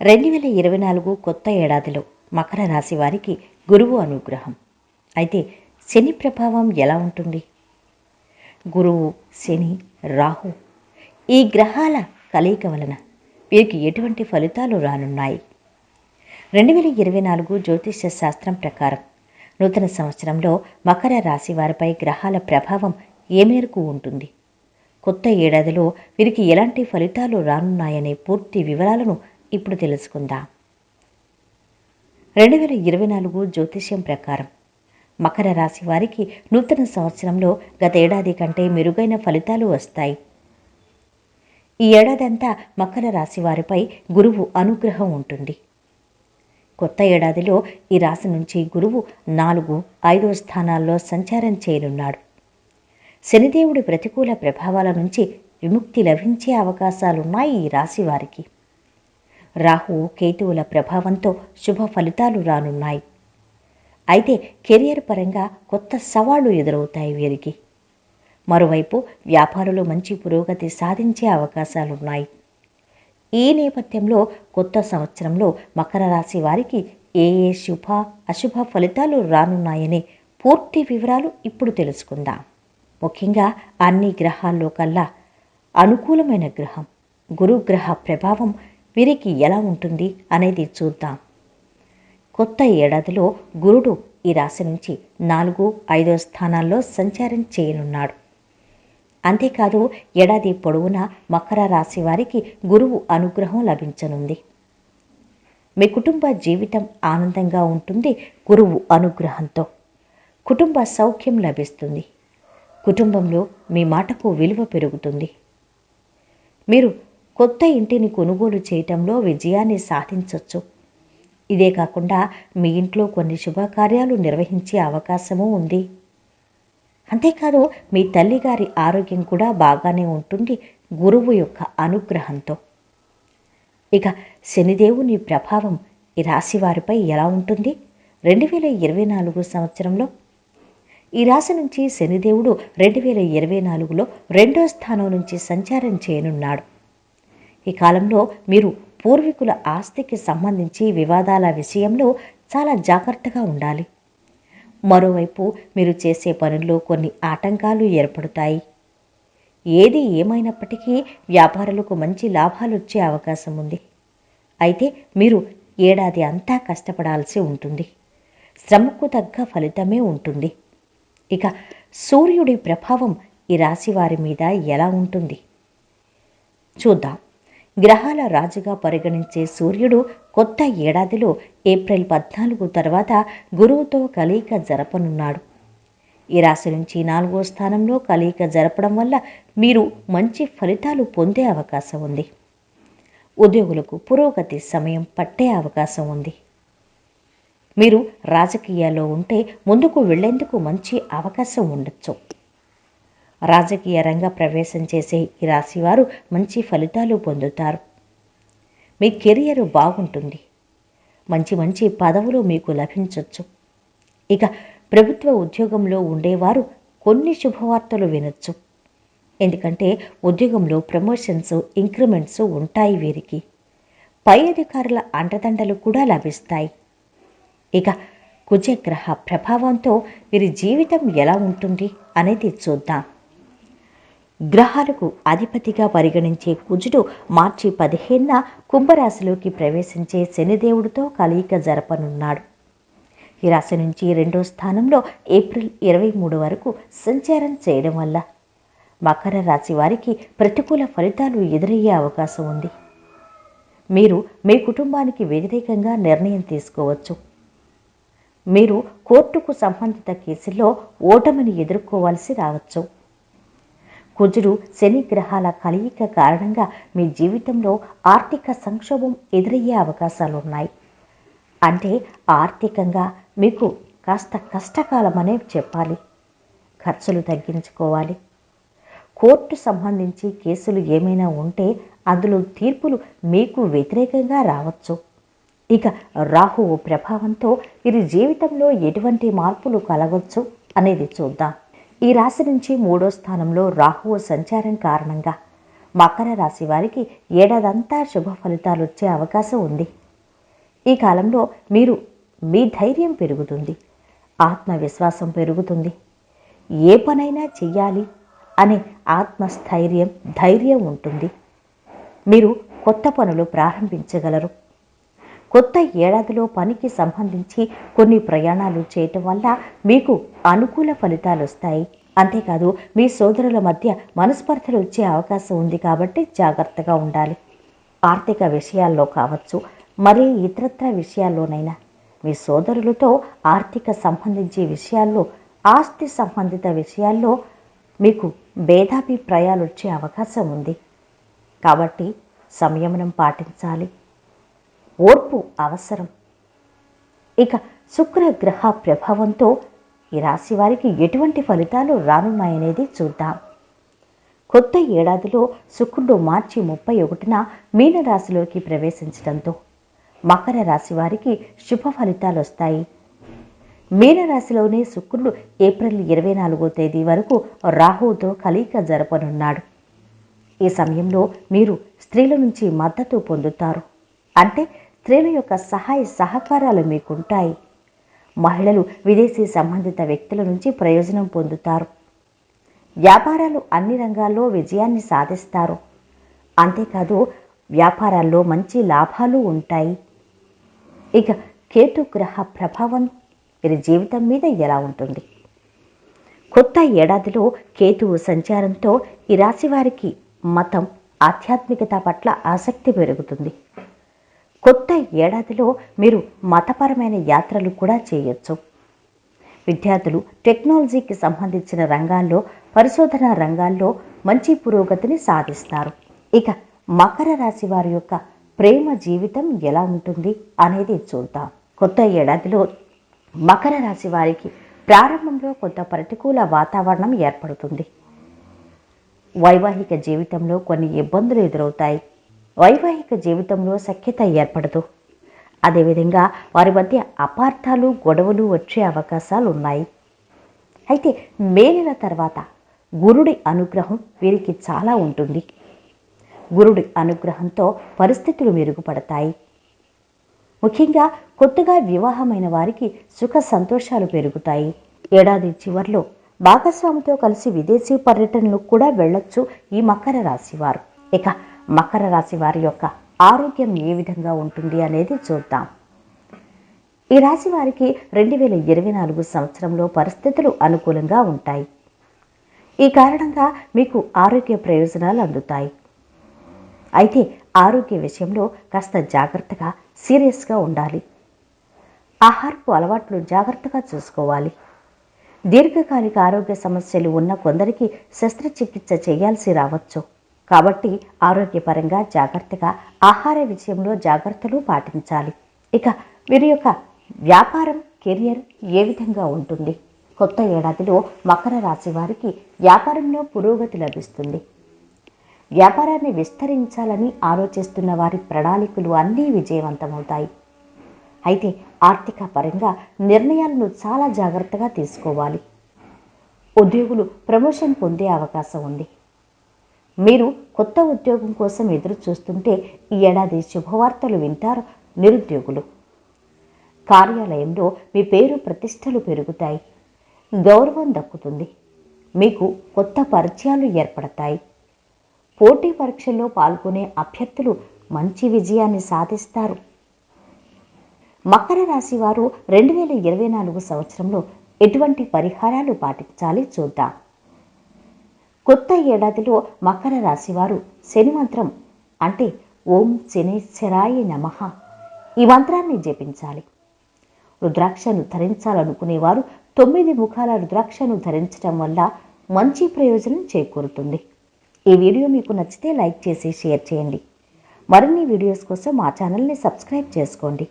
రెండు వేల ఇరవై నాలుగు కొత్త ఏడాదిలో మకర రాశి వారికి గురువు అనుగ్రహం. అయితే శని ప్రభావం ఎలా ఉంటుంది? గురువు శని రాహు ఈ గ్రహాల కలయిక వలన వీరికి ఎటువంటి ఫలితాలు రానున్నాయి? రెండు వేల ఇరవై నాలుగు జ్యోతిష్య శాస్త్రం ప్రకారం నూతన సంవత్సరంలో మకర రాశి వారిపై గ్రహాల ప్రభావం ఏ మేరకు ఉంటుంది? కొత్త ఏడాదిలో వీరికి ఎలాంటి ఫలితాలు రానున్నాయనే పూర్తి వివరాలను ఇప్పుడు తెలుసుకుందాం. రెండు వేల ఇరవై నాలుగు జ్యోతిష్యం ప్రకారం మకర రాశి వారికి నూతన సంవత్సరంలో గత ఏడాది కంటే మెరుగైన ఫలితాలు వస్తాయి. ఈ ఏడాదంతా మకర రాశి వారిపై గురువు అనుగ్రహం ఉంటుంది. కొత్త ఏడాదిలో ఈ రాశి నుంచి గురువు నాలుగు ఐదో స్థానాల్లో సంచారం చేయనున్నాడు. శనిదేవుడి ప్రతికూల ప్రభావాల నుంచి విముక్తి లభించే అవకాశాలున్నాయి ఈ రాశి వారికి. రాహు కేతువుల ప్రభావంతో శుభ ఫలితాలు రానున్నాయి. అయితే కెరియర్ పరంగా కొత్త సవాళ్ళు ఎదురవుతాయి వీరికి. మరోవైపు వ్యాపారులు మంచి పురోగతి సాధించే అవకాశాలున్నాయి. ఈ నేపథ్యంలో కొత్త సంవత్సరంలో మకర రాశి వారికి ఏ ఏ శుభ అశుభ ఫలితాలు రానున్నాయనే పూర్తి వివరాలు ఇప్పుడు తెలుసుకుందాం. ముఖ్యంగా అన్ని గ్రహాల్లో కల్లా అనుకూలమైన గ్రహం గురుగ్రహ ప్రభావం వీరికి ఎలా ఉంటుంది అనేది చూద్దాం. కొత్త ఏడాదిలో గురుడు ఈ రాశి నుంచి నాలుగు ఐదో స్థానాల్లో సంచారం చేయనున్నాడు. అంతేకాదు ఏడాది పొడవునా మకర రాశి వారికి గురువు అనుగ్రహం లభించనుంది. మీ కుటుంబ జీవితం ఆనందంగా ఉంటుంది గురువు అనుగ్రహంతో. కుటుంబ సౌఖ్యం లభిస్తుంది. కుటుంబంలో మీ మాటకు విలువ పెరుగుతుంది. మీరు కొత్త ఇంటిని కొనుగోలు చేయటంలో విజయాన్ని సాధించవచ్చు ఇదే కాకుండా మీ ఇంట్లో కొన్ని శుభకార్యాలు నిర్వహించే అవకాశము ఉంది. అంతేకాదు మీ తల్లిగారి ఆరోగ్యం కూడా బాగానే ఉంటుంది గురువు యొక్క అనుగ్రహంతో. ఇక శనిదేవుని ప్రభావం ఈ రాశి వారిపై ఎలా ఉంటుంది? రెండు వేల ఇరవై నాలుగు సంవత్సరంలో ఈ రాశి నుంచి శనిదేవుడు రెండు వేల ఇరవై నాలుగులో రెండో స్థానం నుంచి సంచారం చేయనున్నాడు. ఈ కాలంలో మీరు పూర్వీకుల ఆస్తికి సంబంధించి వివాదాల విషయంలో చాలా జాగ్రత్తగా ఉండాలి. మరోవైపు మీరు చేసే పనుల్లో కొన్ని ఆటంకాలు ఏర్పడతాయి. ఏది ఏమైనప్పటికీ వ్యాపారులకు మంచి లాభాలు వచ్చే అవకాశం ఉంది. అయితే మీరు ఏడాది అంతా కష్టపడాల్సి ఉంటుంది. శ్రమకు తగ్గ ఫలితమే ఉంటుంది. ఇక సూర్యుడి ప్రభావం ఈ రాశి వారి మీద ఎలా ఉంటుంది? చూద్దాం. గ్రహాల రాజుగా పరిగణించే సూర్యుడు కొత్త ఏడాదిలో ఏప్రిల్ పద్నాలుగు తర్వాత గురువుతో కలయిక జరపనున్నాడు. ఈ రాశి నుంచి నాలుగో స్థానంలో కలయిక జరపడం వల్ల మీరు మంచి ఫలితాలు పొందే అవకాశం ఉంది. ఉద్యోగులకు పురోగతి సమయం పట్టే అవకాశం ఉంది. మీరు రాజకీయాల్లో ఉంటే ముందుకు వెళ్ళేందుకు మంచి అవకాశం ఉండొచ్చు. రాజకీయ రంగ ప్రవేశం చేసే ఈ రాశివారు మంచి ఫలితాలు పొందుతారు. మీ కెరియర్ బాగుంటుంది. మంచి మంచి పదవులు మీకు లభించవచ్చు ఇక ప్రభుత్వ ఉద్యోగంలో ఉండేవారు కొన్ని శుభవార్తలు వినొచ్చు. ఎందుకంటే ఉద్యోగంలో ప్రమోషన్స్ ఇంక్రిమెంట్స్ ఉంటాయి వీరికి. పై అధికారుల అండదండలు కూడా లభిస్తాయి. ఇక కుజగ్రహ ప్రభావంతో వీరి జీవితం ఎలా ఉంటుంది అనేది చూద్దాం. గ్రహాలకు అధిపతిగా పరిగణించే కుజుడు మార్చి పదిహేనున కుంభరాశిలోకి ప్రవేశించే శనిదేవుడితో కలయిక జరపనున్నాడు. ఈ రాశి నుంచి రెండో స్థానంలో ఏప్రిల్ ఇరవై మూడు వరకు సంచారం చేయడం వల్ల మకర రాశి వారికి ప్రతికూల ఫలితాలు ఎదురయ్యే అవకాశం ఉంది. మీరు మీ కుటుంబానికి వ్యతిరేకంగా నిర్ణయం తీసుకోవచ్చు. మీరు కోర్టుకు సంబంధిత కేసుల్లో ఓటమిని ఎదుర్కోవాల్సి రావచ్చు. కుజుడు శని గ్రహాల కలయిక కారణంగా మీ జీవితంలో ఆర్థిక సంక్షోభం ఎదురయ్యే అవకాశాలున్నాయి. అంటే ఆర్థికంగా మీకు కాస్త కష్టకాలమనే చెప్పాలి. ఖర్చులు తగ్గించుకోవాలి. కోర్టు సంబంధించి కేసులు ఏమైనా ఉంటే అందులో తీర్పులు మీకు వ్యతిరేకంగా రావచ్చు. ఇక రాహువు ప్రభావంతో వీరి జీవితంలో ఎటువంటి మార్పులు కలగవచ్చు అనేది చూద్దాం. ఈ రాశి నుంచి మూడో స్థానంలో రాహువు సంచారం కారణంగా మకర రాశి వారికి ఏడాదంతా శుభ ఫలితాలు వచ్చే అవకాశం ఉంది. ఈ కాలంలో మీరు మీ ధైర్యం పెరుగుతుంది ఆత్మవిశ్వాసం పెరుగుతుంది. ఏ పనైనా చెయ్యాలి అనే ఆత్మస్థైర్యం ధైర్యం ఉంటుంది. మీరు కొత్త పనులు ప్రారంభించగలరు. కొత్త ఏడాదిలో పనికి సంబంధించి కొన్ని ప్రయాణాలు చేయటం వల్ల మీకు అనుకూల ఫలితాలు వస్తాయి. అంతేకాదు మీ సోదరుల మధ్య మనస్పర్ధలు వచ్చే అవకాశం ఉంది కాబట్టి జాగ్రత్తగా ఉండాలి. ఆర్థిక విషయాల్లో కావచ్చు మరి ఇతరత్ర విషయాల్లోనైనా. మీ సోదరులతో ఆర్థిక సంబంధించే విషయాల్లో ఆస్తి సంబంధిత విషయాల్లో మీకు భేదాభిప్రాయాలు వచ్చే అవకాశం ఉంది. కాబట్టి సంయమనం పాటించాలి. ఓర్పు అవసరం. ఇక శుక్రగ్రహ ప్రభావంతో ఈ రాశి వారికి ఎటువంటి ఫలితాలు రానున్నాయనేది చూద్దాం. కొత్త ఏడాదిలో శుక్రుడు మార్చి ముప్పై ఒకటిన మీనరాశిలోకి ప్రవేశించడంతో మకర రాశి వారికి శుభ ఫలితాలు వస్తాయి. మీనరాశిలోనే శుక్రుడు ఏప్రిల్ ఇరవై నాలుగో తేదీ వరకు రాహుతో కలయిక జరపనున్నాడు. ఈ సమయంలో మీరు స్త్రీల నుంచి మద్దతు పొందుతారు. అంటే స్త్రీల యొక్క సహాయ సహకారాలు మీకుంటాయి. మహిళలు విదేశీ సంబంధిత వ్యక్తుల నుంచి ప్రయోజనం పొందుతారు. వ్యాపారాలు అన్ని రంగాల్లో విజయాన్ని సాధిస్తారు. అంతేకాదు వ్యాపారాల్లో మంచి లాభాలు ఉంటాయి. ఇక కేతు గ్రహ ప్రభావం వీరి జీవితం మీద ఎలా ఉంటుంది? కొత్త ఏడాదిలో కేతువు సంచారంతో ఈ రాశి వారికి మతం ఆధ్యాత్మికత పట్ల ఆసక్తి పెరుగుతుంది. కొత్త ఏడాదిలో మీరు మతపరమైన యాత్రలు కూడా చేయొచ్చు. విద్యార్థులు టెక్నాలజీకి సంబంధించిన రంగాల్లో పరిశోధన రంగాల్లో మంచి పురోగతిని సాధిస్తారు. ఇక మకర రాశి వారి యొక్క ప్రేమ జీవితం ఎలా ఉంటుంది అనేది చూద్దాం. కొత్త ఏడాదిలో మకర రాశి వారికి ప్రారంభంలో కొంత ప్రతికూల వాతావరణం ఏర్పడుతుంది. వైవాహిక జీవితంలో కొన్ని ఇబ్బందులు ఎదురవుతాయి. వైవాహిక జీవితంలో సఖ్యత ఏర్పడదు. అదేవిధంగా వారి మధ్య అపార్థాలు గొడవలు వచ్చే అవకాశాలు ఉన్నాయి అయితే మే నెల తర్వాత గురుడి అనుగ్రహం వీరికి చాలా ఉంటుంది. గురుడి అనుగ్రహంతో పరిస్థితులు మెరుగుపడతాయి. ముఖ్యంగా కొత్తగా వివాహమైన వారికి సుఖ సంతోషాలు పెరుగుతాయి. ఏడాది చివర్లో భాగస్వామితో కలిసి విదేశీ పర్యటనలకు కూడా వెళ్ళొచ్చు ఈ మకర రాశివారు ఇక మకర రాశి వారి యొక్క ఆరోగ్యం ఏ విధంగా ఉంటుంది అనేది చూద్దాం. ఈ రాశి వారికి రెండు వేల ఇరవై నాలుగు సంవత్సరంలో పరిస్థితులు అనుకూలంగా ఉంటాయి. ఈ కారణంగా మీకు ఆరోగ్య ప్రయోజనాలు అందుతాయి. అయితే ఆరోగ్య విషయంలో కాస్త జాగ్రత్తగా సీరియస్గా ఉండాలి. ఆహారపు అలవాట్లు జాగ్రత్తగా చూసుకోవాలి. దీర్ఘకాలిక ఆరోగ్య సమస్యలు ఉన్న కొందరికి శస్త్రచికిత్స చేయాల్సి రావచ్చు. కాబట్టి ఆరోగ్యపరంగా జాగ్రత్తగా ఆహార విషయంలో జాగ్రత్తలు పాటించాలి. ఇక వీరి యొక్క వ్యాపారం కెరియర్ ఏ విధంగా ఉంటుంది? కొత్త ఏడాదిలో మకర రాశి వారికి వ్యాపారంలో పురోగతి లభిస్తుంది. వ్యాపారాన్ని విస్తరించాలని ఆలోచిస్తున్న వారి ప్రణాళికలు అన్నీ విజయవంతమవుతాయి. అయితే ఆర్థిక పరంగా నిర్ణయాలను చాలా జాగ్రత్తగా తీసుకోవాలి. ఉద్యోగులు ప్రమోషన్ పొందే అవకాశం ఉంది. మీరు కొత్త ఉద్యోగం కోసం ఎదురు చూస్తుంటే ఈ ఏడాది శుభవార్తలు వింటారు నిరుద్యోగులు. కార్యాలయంలో మీ పేరు ప్రతిష్టలు పెరుగుతాయి. గౌరవం దక్కుతుంది. మీకు కొత్త పరిచయాలు ఏర్పడతాయి. పోటీ పరీక్షల్లో పాల్గొనే అభ్యర్థులు మంచి విజయాన్ని సాధిస్తారు. మకర రాశి వారు రెండు వేల ఇరవై నాలుగు సంవత్సరంలో ఎటువంటి పరిహారాలు పాటించాలి చూద్దాం. కొత్త ఏడాదిలో మకర రాశివారు శనిమంత్రం శని మంత్రం అంటే ఓం శనేశ్వరాయ నమః. ఈ మంత్రాన్ని జపించాలి. రుద్రాక్షను ధరించాలనుకునేవారు తొమ్మిది ముఖాల రుద్రాక్షను ధరించడం వల్ల మంచి ప్రయోజనం చేకూరుతుంది. ఈ వీడియో మీకు నచ్చితే లైక్ చేసి షేర్ చేయండి. మరిన్ని వీడియోస్ కోసం మా ఛానల్ని సబ్స్క్రైబ్ చేసుకోండి.